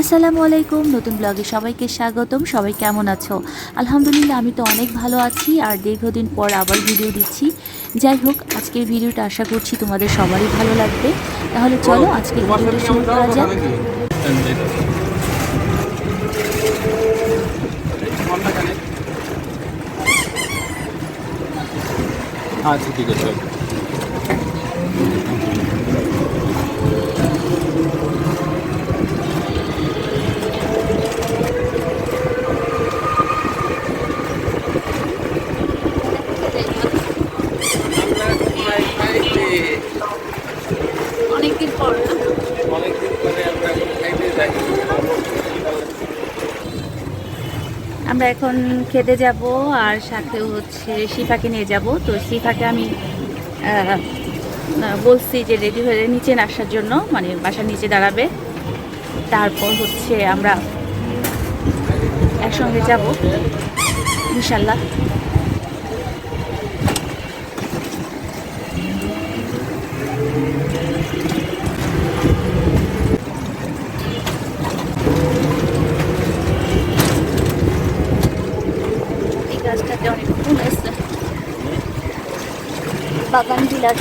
আসসালামু আলাইকুম নতুন ব্লগে সবাইকে স্বাগতম। সবাই কেমন আছো? আলহামদুলিল্লাহ আমি তো অনেক ভালো আছি আর দীর্ঘদিন পর আবার ভিডিও দিচ্ছি। যাই হোক আজকের ভিডিওটা আশা করছি তোমাদের সবারই ভালো লাগবে। তাহলে চলো আজকের ভিডিওটা শুরু করা যাক। আচ্ছা ঠিক আছে অনেকদিন পর অনেকদিন পরে আমরা এখন খাইতে যাই আমরা এখন খেতে যাব আর সাথে হচ্ছে শিফাকে নিয়ে যাব। তো শিফাকে আমি বলছি যে রেডি হয়ে নিচে আসার জন্য মানে বাসার নিচে দাঁড়াবে। তারপর হচ্ছে আমরা একসঙ্গে যাব, ইনশাল্লাহ এই গাছটাতে অনেক ফুল আছে বাগান বিলাস।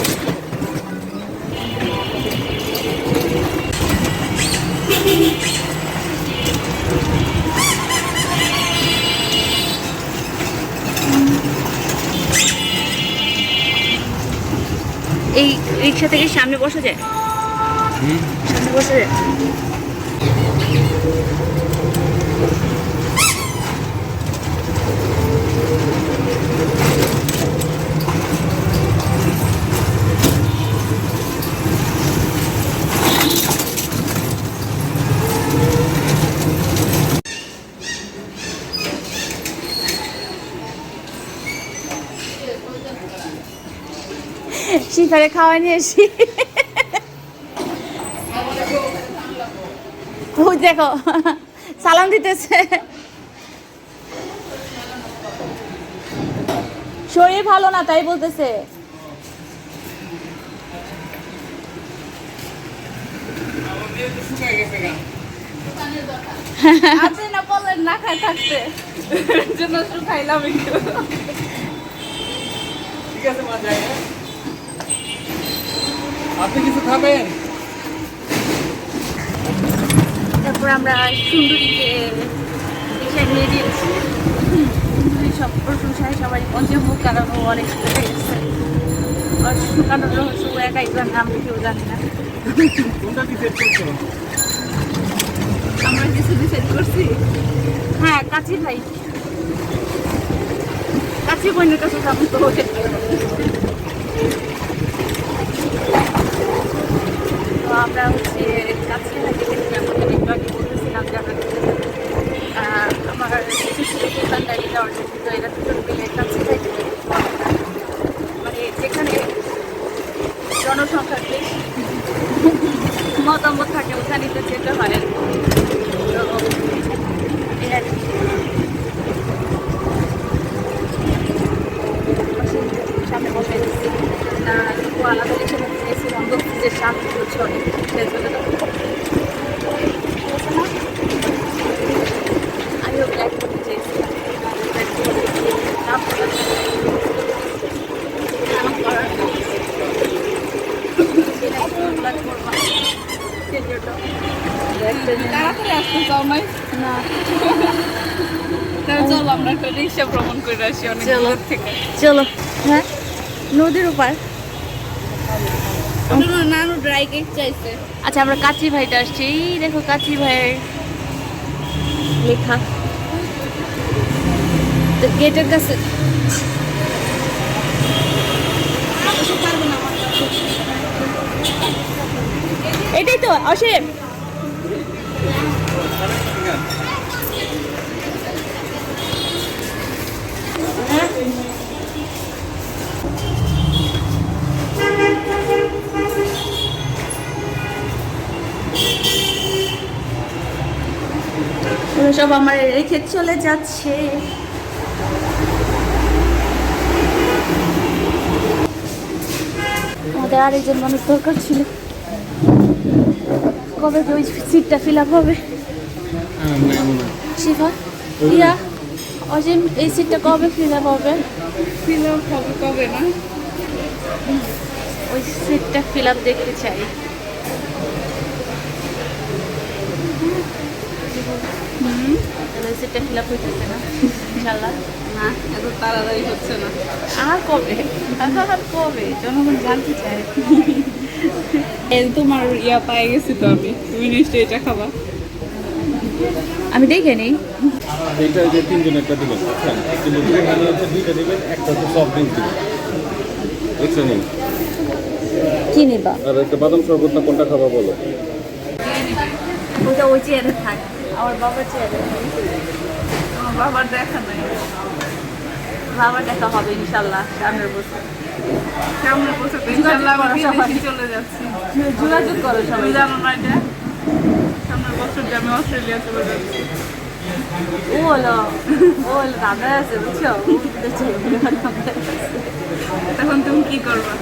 এই রিক্সা থেকে সামনে বসা যায়? সামনে বসা যায়? শিকারে খাওয়া নিয়ে এসি। ওই দেখো সালাম দিতেছে। শরীর ভালো না তাই বলতেছে। আছে না না খাই থাকতে এর জন্য শুকাইলাম একটু। ঠিক আছে মা যাই? আপনি কিছু খাবেন? তারপর আমরা সুন্দরীকে রিক্সায় নিয়ে দিয়েছি সুন্দরী সব প্রশংসায় সবাই পঞ্চমুখ কারণ ও অনেক হয়ে গেছে। আর শুকানোর রহস্য একাই আমরা কেউ জানি না। আমরা কিছু ডিসাইড করছি? হ্যাঁ কাছি ভাই। কাছি বোনের কাছে যাব তো তো আমরা হচ্ছে কাছি ভাইকে দেখে আমরা একটু আগে বলতেছিলাম যে আমরা যাওয়ার জন্য, তো এরা দুজন মিলে ভাইকে মানে যেখানে জনসংখ্যা বেশি মতামত থাকে ওখানে তো যেতে হয় আর। সামনে বসে। না আলাদা যে শান্তি হচ্ছে অনেক? আমিও ব্ল্যাক করতে চেয়েছিলাম তাড়াতাড়ি আসতে চাও নাই না আমরা একটা রিক্সা ভ্রমণ করে আসি অনেক চলো। থেকে চলো হ্যাঁ নদীর ওটা নানু ড্রাই কেক চাইছে। আচ্ছা আমরা কাচি ভাইটা আসছি। দেখো কাচি ভাইয়ের লেখা। তো গেটের কাছে এটাই তো, অসীম। সব আমার রেখে চলে যাচ্ছে। আমাদের আরেকজন মানুষ দরকার ছিল। কবে ওই সিটটা ফিল আপ হবে? হ্যাঁ মনে হয় শিফা রিয়া অজিম এই সিটটা কবে ফিল আপ হবে? ফিল আপ হবে কবে না ওই সিটটা ফিল আপ দেখতে চাই হুম ওই সিটটা ফিল আপ হইতেছে না। ইনশাল্লাহ না এত তাড়াতাড়ি হচ্ছে না। আর কবে? আর কবে? জনগণ জানতে চায়। তোমার ইয়া পায়ে গেছি তো আমি। তুমি নিশ্চয়ই এটা খাবা। আমি দেখে নিই। এইটা যে তিনজন একটা দিবেন বুঝছেন? কিন্তু এখানে হচ্ছে দুইটা দিবেন একটা হচ্ছে সফট ড্রিঙ্ক দিবেন। দেখছেন এই? কি নিবা? আর একটা বাদাম শরবত না কোনটা খাবা বলো? ওটা ওই চেয়ারে থাক। আমার বাবার চেয়ারে আমার বাবার দেখা নাই। বাবার দেখা হবে ইনশাল্লাহ সামনের বছর। সামনে বসে তো ইনশাল্লাহ আমি করো বিদেশে চলে যাচ্ছি। যোগাযোগ করো সবাই। জানো না এটা? সামনের বছর যে আমি অস্ট্রেলিয়া চলে যাচ্ছি। ও হলো ও হলো দাদা আছে বুঝছ। তখন তুমি কি করবা।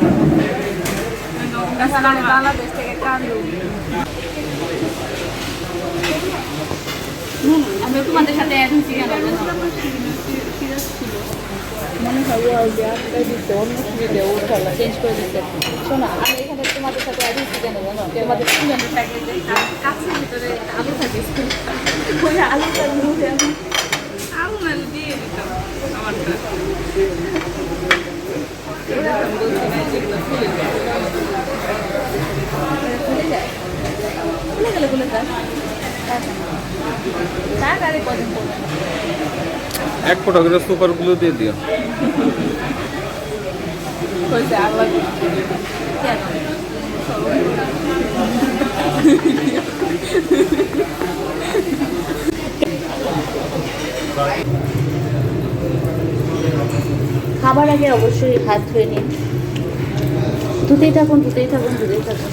বাংলাদেশ থেকে কান্দু। আমি তোমাদের সাথে কেন জানো? মনে হয় ও যে আপনার দিতে অন্য সুবিধে ও খেলা চেঞ্জ করে দিতে শোনো আমি এখানে তোমাদের সাথে অ্যাড হয়েছি কেন জানো তোমাদের তিনজনের প্যাকেজে কাছের ভিতরে আলু থাকে ওই আলুটা মুখে আমি আলু নালে দিয়ে দিতাম আমারটা না। খুলে যায় খুলে গেলে খুলে যায় এক ফোটা করে সুপারগুলো দিয়ে দিও। খাবার আগে অবশ্যই হাত ধুয়ে নিন। ধুতেই থাকুন ধুতেই থাকুন ধুতেই থাকুন।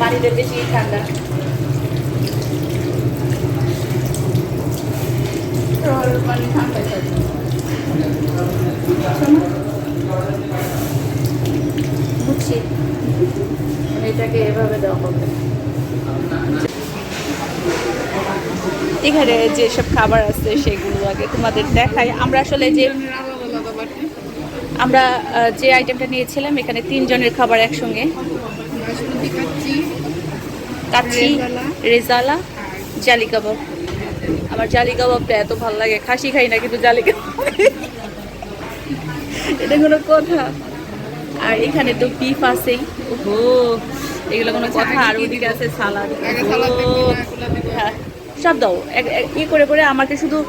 পানিটা বেশি ঠান্ডা। পানি ঠান্ডা বুঝছি। এটাকে এভাবে দেওয়া এখানে যেসব খাবার আছে সেগুলো আগে তোমাদের দেখাই। আমরা আসলে যে আমরা যে আইটেমটা নিয়েছিলাম, এখানে তিনজনের খাবার একসঙ্গে। কাচ্চি, রেজালা। জালি কাবাব আমার জালি কাবাবটা এত ভালো লাগে, খাসি খাই না কিন্তু জালি কাবাব এটা কোনো কথা। আর এখানে তো বিফ আছেই। ওহো, এগুলো কোনো কথা? আর ওদিকে আছে সালাদ। হ্যাঁ। সব দাও। এক- এক- ই করে করে আমাকে শুধু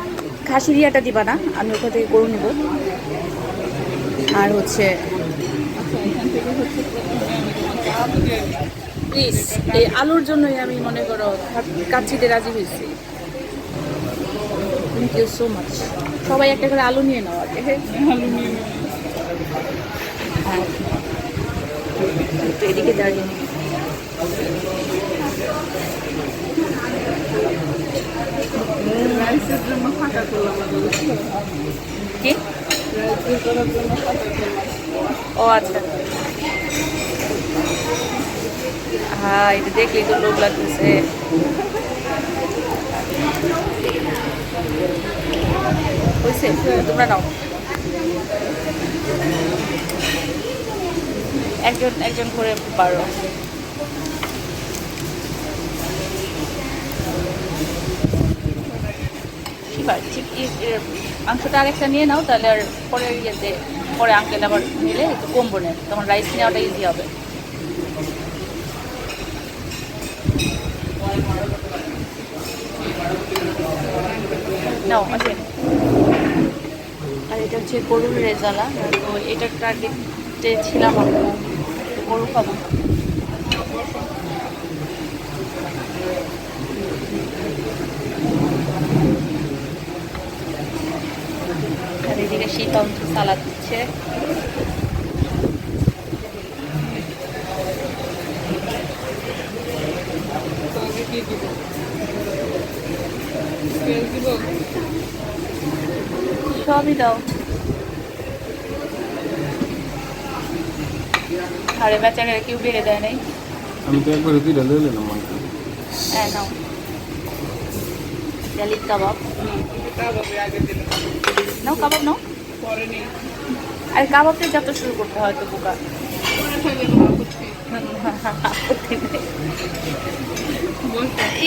খাসির ইয়াটা দিবা না, আমি ওখান থেকে করে নেব আর হচ্ছে আচ্ছা এখান থেকে হচ্ছে প্রথমে আমি তোমাকে আলু দিয়ে হচ্ছে প্লিজ এই আলুর জন্যই আমি মনে করো কাচ্ছিতে রাজি হয়েছি। থ্যাংক ইউ সো মাচ সবাই একটা করে আলু নিয়ে নাও আগে। হ্যাঁ আলু নিয়ে একটু এদিকে দাঁড়িয়ে। রাইসের জন্য ফাঁকা করলাম। ও আচ্ছা। হ্যাঁ এটা দেখলেই তো লোভ লাগতেছে। হয়েছে তোমরা নাও। একজন একজন করে পারো। শিবার ঠিক মাংসটা আরেকটা নিয়ে নাও, তাহলে আর পরে ইয়েতে, পরে আঙ্কেল আবার নিলে একটু কমবো না তখন রাইস নেওয়াটা ইজি হবে। আর এটা হচ্ছে গরুর রেজালা, তো এটার টার্গেটে ছিলাম আমরা। গরু খাব। এদিকে শীতল সালাদ দিচ্ছে। সবই দাও। আরে বেচারা কেউ বেড়ে দেয় নাই। আমি তো একবার দুইটা লইলে না মাংস। হ্যাঁ নাও। জালিদ কাবাব। নাও, কাবাব নাও। আর কাবাবটা যত শুরু করতে হয় তো বোকা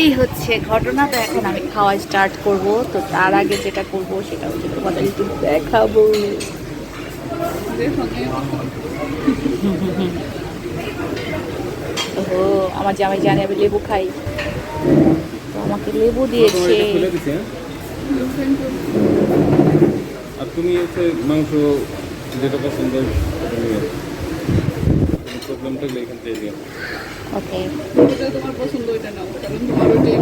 এই হচ্ছে ঘটনা তো এখন আমি খাওয়া স্টার্ট করব। তো তার আগে যেটা করব সেটা হচ্ছে তোমাদের একটু দেখাবো। ও আমার জামাই জানে আমি লেবু খাই। তো আমাকে লেবু দিয়েছে? আর তুমি হচ্ছে মাংস যেটা পছন্দ ওটা নিয়ে প্রবলেম থাকলে এখান থেকে নিও ওকে। যেটা তোমার পছন্দ ওইটা নাও কারণ তোমার ওইটাই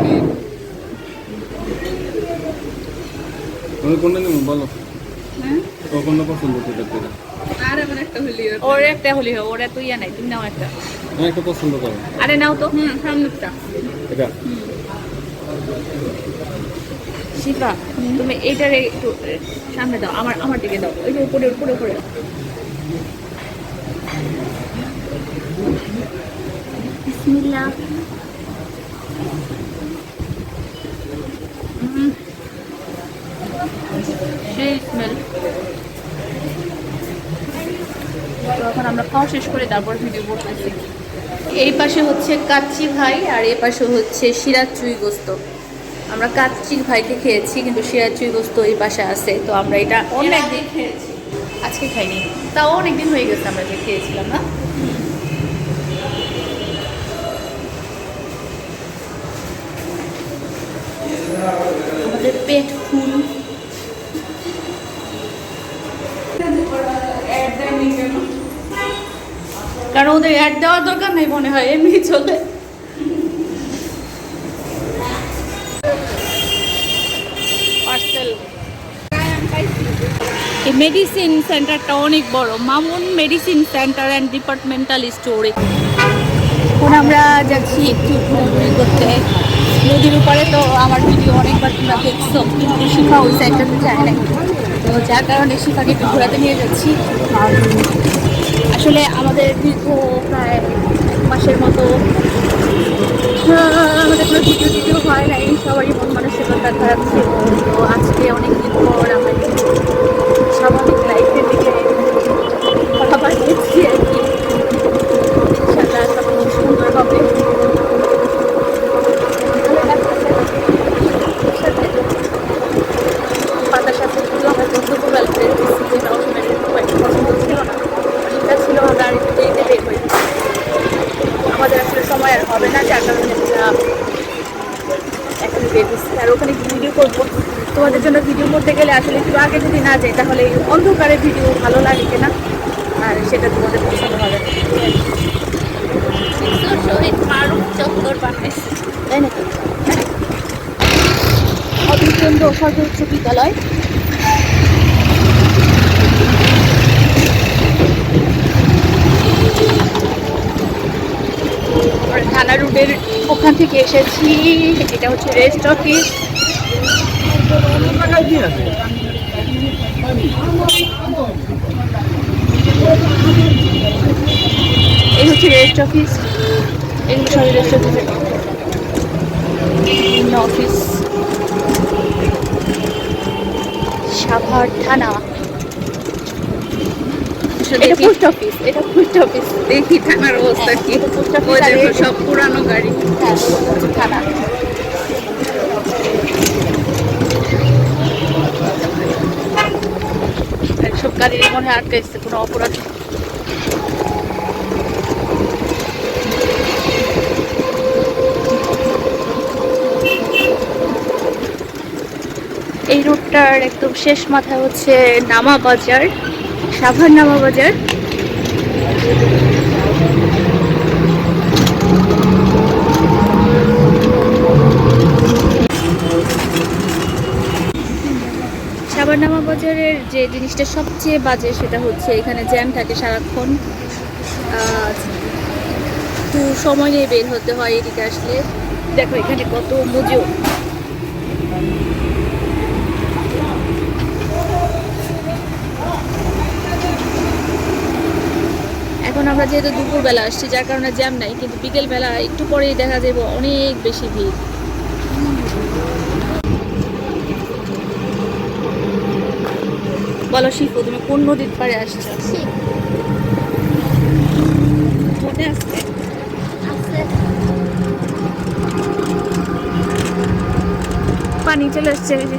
তুমি কোনটা নেব বলো? হ্যাঁ? কোনটা পছন্দ সেটা আর একটা হলি ওর একটা হলি ওর এত ইয়া নাই তুমি নাও একটা। আমি একটা পছন্দ করো। আরে নাও তো। হুম সামনেরটা। এটা? শিফা তুমি এইটারে একটু সামনে দাও আমার আমার দিকে দাও ওই যে উপরে উপরে উপরে। বিসমিল্লাহ। উম। সেই স্মেল তো এখন আমরা খাওয়া শেষ করে তারপর ভিডিও করতেছি। এই পাশে হচ্ছে কাচ্চি ভাই আর এই পাশে হচ্ছে সিরাজ চুই গোস্ত। আমরা কাচ্চি ভাইকে খেয়েছি কিন্তু সিরাজ চুই গোস্ত এই পাশে আছে তো আমরা এটা অনেক দিন খেয়েছি। আজকে খাইনি। তাও অনেক দিন হয়ে গেছে আমরা যে খেয়েছিলাম না? আমাদের পেট ফুল। কারণ ওদের অ্যাড দেওয়ার দরকার নেই মনে হয় এমনি চলে। মেডিসিন সেন্টারটা অনেক বড়। Mamun medicine centre and departmental store এখন আমরা যাচ্ছি একটু ঘোরাঘুরি করতে। নদীর উপরে তো আমার ভিডিও অনেকবার তোমরা দেখছ, কিন্তু শিখা ওই সাইডটাতে যায় না তো যার কারণে শিখাকে একটু ঘোরাতে নিয়ে যাচ্ছি। আর আসলে আমাদের দীর্ঘ প্রায় এক মাসের মতো। আমাদের কোনো ভিডিও টিডিও হয় নাই, সবারই মন মানসিকতা খারাপ ছিল। তো আজকে অনেক দিন পর আমরা স্বাভাবিক লাইফের দিকে আবার দেখছি আর কি ইনশাল্লাহ সব কিছু সুন্দর হবে আমাদের আসলে সময় আর হবে না, যার কারণে এখন বের হচ্ছি আর ওখানে ভিডিও করব। তোমাদের জন্য ভিডিও করতে গেলে আসলে একটু আগে যদি না যাই তাহলে এই অন্ধকারে ভিডিও ভালো লাগে কিনা? আর সেটা তোমাদের পছন্দ হবে। তাই নাকি? সর্বোচ্চ বিদ্যালয়। থানা রুটের ওখান থেকে এসেছি। এটা হচ্ছে রেস্ট অফিস এই হচ্ছে রেস্ট অফিস এগুলো সবই রেস্ট অফিসের বিভিন্ন অফিস সাভার থানা। এটা পোস্ট অফিস এটা পোস্ট অফিস দেখি থানার অবস্থা কি? সব পুরানো গাড়ি। হ্যাঁ, থানা সব গাড়ির মনে হয় এসছে কোনো অপরাধ। এই রুটটার একদম শেষ মাথায় হচ্ছে নামা বাজার, সাভার নামা বাজার। সাবারনামা বাজারের যে জিনিসটা সবচেয়ে বাজে সেটা হচ্ছে এখানে জ্যাম থাকে সারাক্ষণ। একটু সময় নিয়ে বের হতে হয় এদিকে আসলে। দেখো এখানে কত মজু। এখন আমরা যেহেতু দুপুরবেলা আসছি, যার কারণে জ্যাম নাই, কিন্তু বিকেলবেলা একটু পরেই দেখা যাবে অনেক বেশি ভিড়। বলো শিল্প তুমি কোন নদীর পাড়ে আসছো? মনে আসছে পানি চলে আসছে এই যে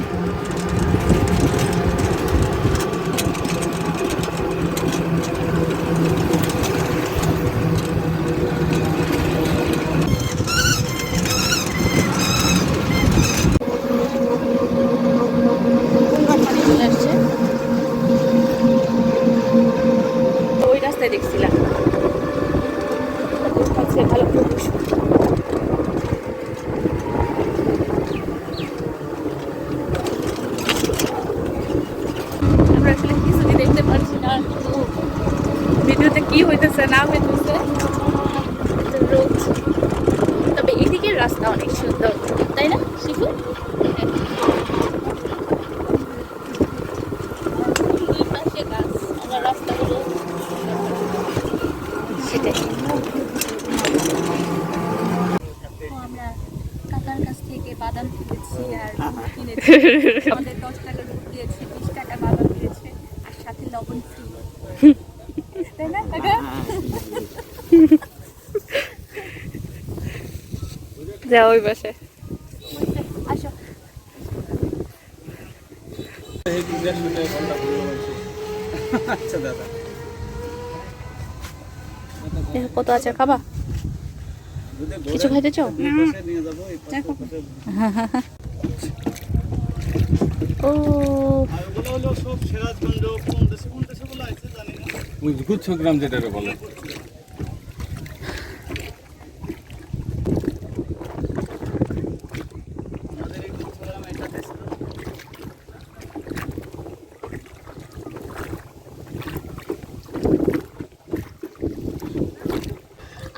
পানি চলে আসছে তো ওই রাস্তায় দেখছিলাম আচ্ছা ভালো করে বসো। আমরা আসলে কিছুই দেখতে পারছি না ভিডিওতে কি হইতেছে না হইতেছে রোদ তবে এদিকের রাস্তা অনেক সুন্দর তাই না শিখু দুই পাশে গাছ আমার রাস্তাগুলো সেটাই আমরা কাকার কাছ থেকে বাদাম কিনেছি আর দুধ কিনেছি আমাদের দশ টাকা দুধ দিয়েছে বিশ টাকা বাদাম দিয়েছে আর সাথে লবণ ফ্রি তাই না কাকা? যা ওই পাশে। আসো। আচ্ছা দাদা। কত আছে খাবা? কিছু খাইতে চাও? ও। ওই গুচ্ছ গ্রাম যেটাকে বলে।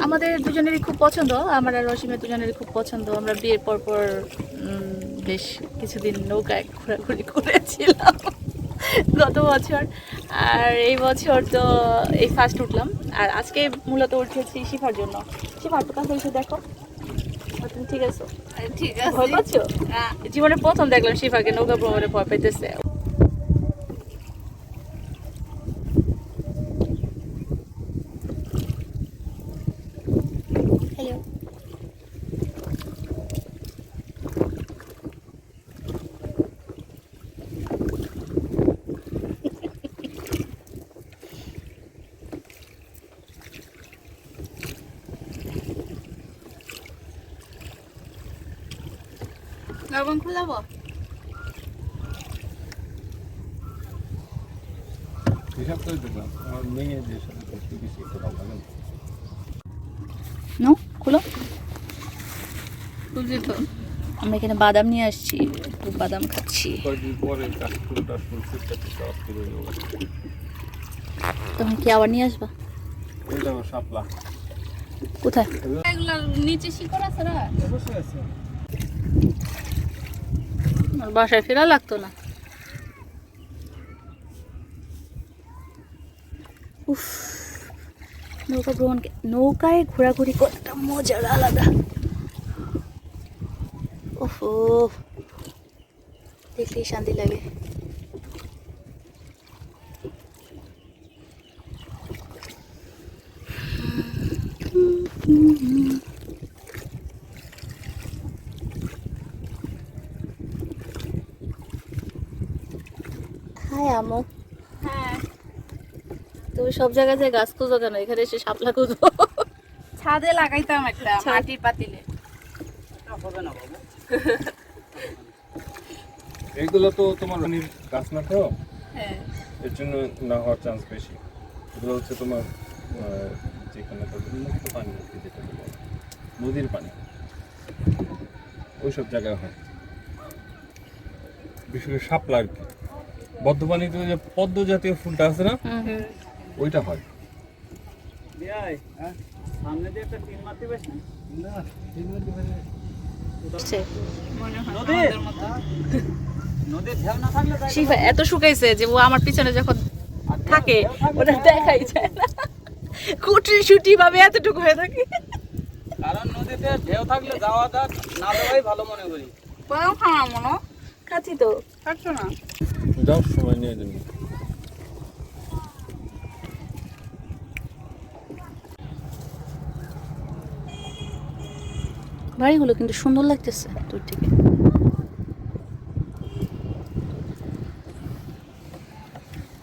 আমাদের দুজনেরই খুব পছন্দ আমার আর রসিমের দুজনেরই খুব পছন্দ আমরা বিয়ের পর পর বেশ কিছুদিন নৌকায় ঘোরাঘুরি করেছিলাম গত বছর। আর এই বছর তো এই ফার্স্ট উঠলাম। আর আজকে মূলত উঠেছি শিফার জন্য। শিফার তো কাছে এসে দেখো। তুমি ঠিক আছো? ঠিক আছে। পাচ্ছ? জীবনে প্রথম দেখলাম শিফাকে নৌকা ভ্রমণে ভয় পাইতেছে। লবণ খোলাবো? হিসাব করে দেখলাম। আমার মেয়ে যে সাথে একটু বেশি একটু ভালো লাগে নো। খুলো। বুঝলি তো। আমরা এখানে বাদাম নিয়ে আসছি একটু বাদাম খাচ্ছি। তুমি কি আবার নিয়ে আসবা? কোথায়? এগুলো নিচে শিকড় আছে না? অবশ্যই আছে। আর বাসায় ফেরা লাগতো না। উফ, নৌকা ভ্রমণ নৌকায় ঘোরাঘুরি কতটা মজার আলাদা। উফ দেখলেই শান্তি লাগে হাই আমো হ্যাঁ তুমি সব জায়গায় যে গাছ খুঁজো কেন? এখানে এসে শাপলা খুঁজো। ছাদে লাগাইতাম একটা মাটির পাতিলে। এগুলো তো তোমার গাছ না তো? হ্যাঁ। এর জন্য না হওয়ার চান্স বেশি। এগুলো হচ্ছে তোমার যেখানে মুক্ত পানি আর যেটা নদীর পানি। ওইসব জায়গায় হয়। বিশেষ করে শাপলা আর কি। বদ্ধ পানিতে যে পদ্ম জাতীয় ফুলটা আছে না? ওইটা হয়। এত শুকাইছে যে ও আমার পিছনে যখন থাকে ওটা দেখাই যায় না। কুটি শুটি ভাবে এতটুকু হয়ে থাকে। কারণ নদীতে ঢেউ থাকলে যাওয়াটা না যাওয়াই ভালো মনে করি। বরং খাওয়া মনো খাচ্ছি তো। খাচ্ছ না? যাও সময় নিয়ে বাড়িগুলো কিন্তু সুন্দর লাগতেছে দূর থেকে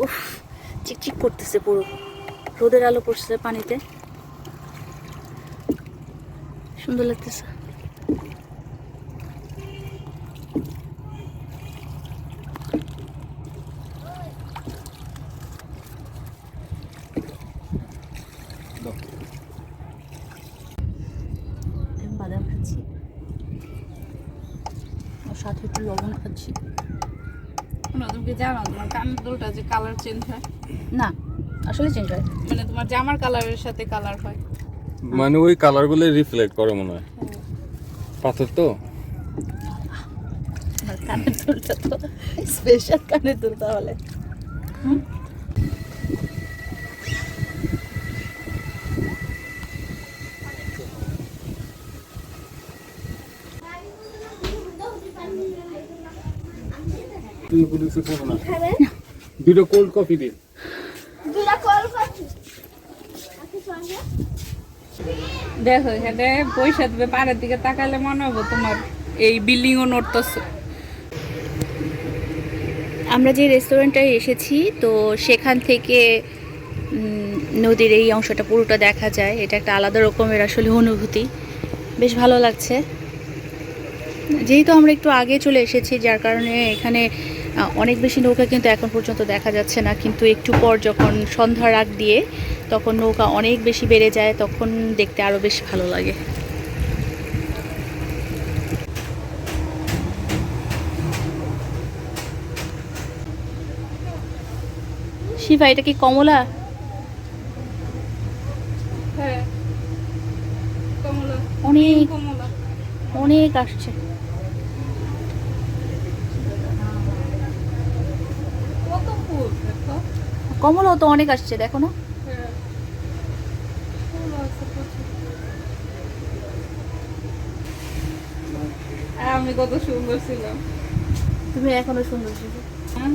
উফ, চিকচিক করতেছে পুরো। রোদের আলো পড়ছে পানিতে। সুন্দর লাগতেছে। আর সাথে একটু লবণ খাচ্ছি। তুমি জানো তোমার কানের দুলটা যে কালার চেঞ্জ হয়? না আসলে চেঞ্জ হয়। মানে তোমার জামার কালারের সাথে কালার হয়। মানে ওই কালারগুলো রিফ্লেক্ট করে মনে হয়। পাথর তো? কানের দুলটা তো স্পেশাল কানের দুল তাহলে তুমি পুলিশে খাব না। দুটো কোল্ড কফি দিন দেখো এখানে পয়সা দেবে পাড়ের দিকে তাকালে মনে হবে তোমার এই বিল্ডিং ও নড়তেছে। আমরা যে রেস্টুরেন্টটায় এসেছি তো সেখান থেকে নদীর এই অংশটা পুরোটা দেখা যায়। এটা একটা আলাদা রকমের আসলে অনুভূতি। বেশ ভালো লাগছে। যেহেতু আমরা একটু আগে চলে এসেছি যার কারণে এখানে অনেক বেশি নৌকা কিন্তু এখন পর্যন্ত দেখা যাচ্ছে না কিন্তু একটু পর যখন সন্ধ্যা রাগ দিয়ে তখন নৌকা অনেক বেশি বেড়ে যায় তখন দেখতে আরও বেশ ভালো লাগে। শিফা এটা কি কমলা? হ্যাঁ অনেক অনেক আসছে কত ফুল দেখো কমলাও তো অনেক আসছে দেখো না। হ্যাঁ আমি কত সুন্দর ছিলাম। তুমি এখনও সুন্দর ছিল। হ্যাঁ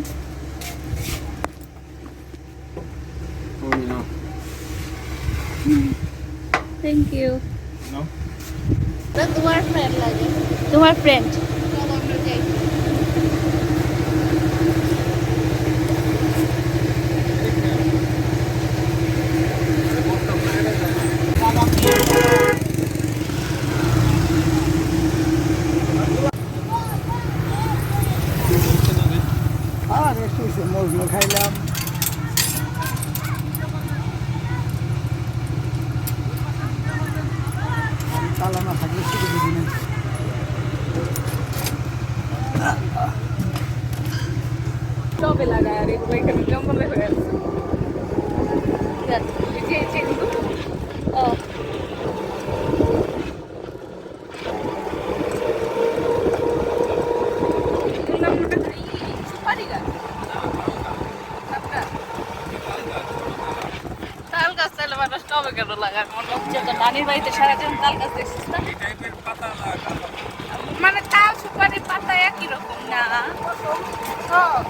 থ্যাংক ইউ তোমার ফ্রেন্ড লাগে। তোমার ফ্রেন্ড I love নানির বাড়িতে সারাদিন তাল গাছ দেখছিস না? মানে তাল সুপারি পাতা একই রকম না?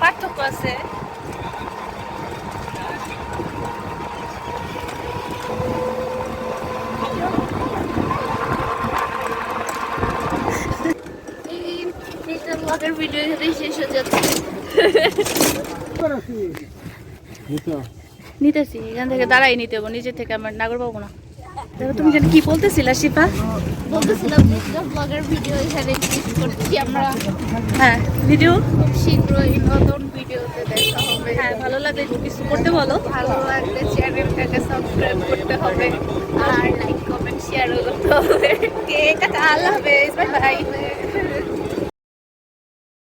পার্থক্য আছে? ভিডিও এখানেই শেষ হয়ে যাচ্ছে। নিতেছি এখান থেকে দাঁড়াই নিতে হব নিজে থেকে আমার নাগর পাবো না। দেখো তুমি যেন কি বলতেছিলা শিপা? বলতেছিলাম যে ব্লগের ভিডিও এখানে করছি আমরা হ্যাঁ ভিডিও খুব শীঘ্রই নতুন ভিডিওতে দেখা হবে। হ্যাঁ ভালো লাগলে কিছু করতে বলো। ভালো লাগলে চ্যানেলটাকে সাবস্ক্রাইব করতে হবে আর লাইক কমেন্ট শেয়ার করতে হবে। কে কাটা আল্লাহ হাফেজ বাই বাই